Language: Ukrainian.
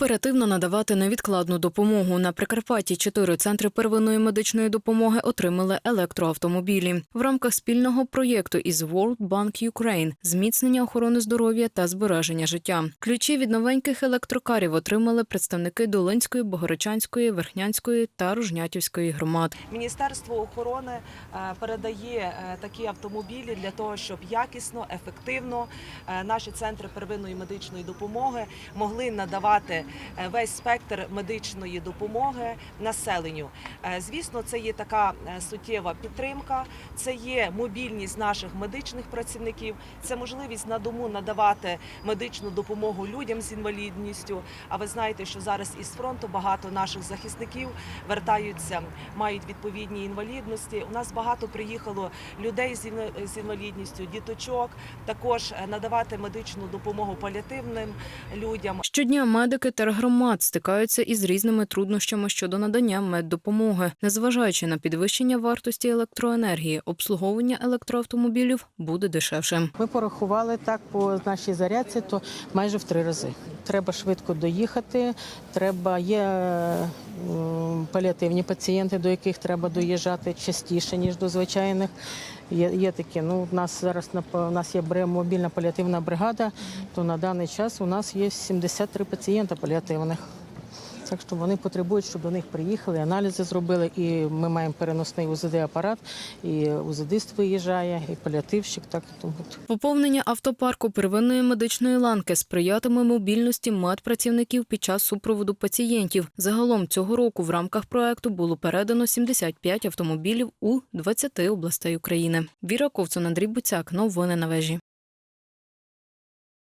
Оперативно надавати невідкладну допомогу. На Прикарпатті чотири центри первинної медичної допомоги отримали електроавтомобілі в рамках спільного проєкту із World Bank Ukraine зміцнення охорони здоров'я та збереження життя. Ключі від новеньких електрокарів отримали представники Долинської, Богородчанської, Верхнянської та Ружнятівської громад. Міністерство охорони е, передає е, такі автомобілі для того, щоб якісно, ефективно е, наші центри первинної медичної допомоги могли надавати весь спектр медичної допомоги населенню. Е, Звісно, це є така е, суттєва підтримка, це є мобільність наших медичних працівників, це можливість на дому надавати медичну допомогу людям з інвалідністю. А ви знаєте, що зараз із фронту багато наших захисників вертаються, мають відповідні інвалідності. У нас багато приїхало людей з інвалідністю, діточок. Також е, надавати медичну допомогу паліативним людям. Щодня медики тергромад стикаються із різними труднощами щодо надання меддопомоги. Незважаючи на підвищення вартості електроенергії, обслуговування електроавтомобілів буде дешевше. Ми порахували так по нашій зарядці, то майже в три рази. Треба швидко доїхати. Треба є паліативні пацієнти, до яких треба доїжджати частіше ніж до звичайних. Є, є такі. Ну, у нас зараз на нас є мобільна паліативна бригада. То на даний час у нас є 73 пацієнта паліативних. Так що вони потребують, щоб до них приїхали, аналізи зробили, і ми маємо переносний УЗД-апарат, і УЗДист виїжджає, і паліативщик. Так тому. Поповнення автопарку первинної медичної ланки сприятиме мобільності медпрацівників під час супроводу пацієнтів. Загалом цього року в рамках проекту було передано 75 автомобілів у 20 областей України. Віра Ковцун, Андрій Буцяк. Новини на вежі.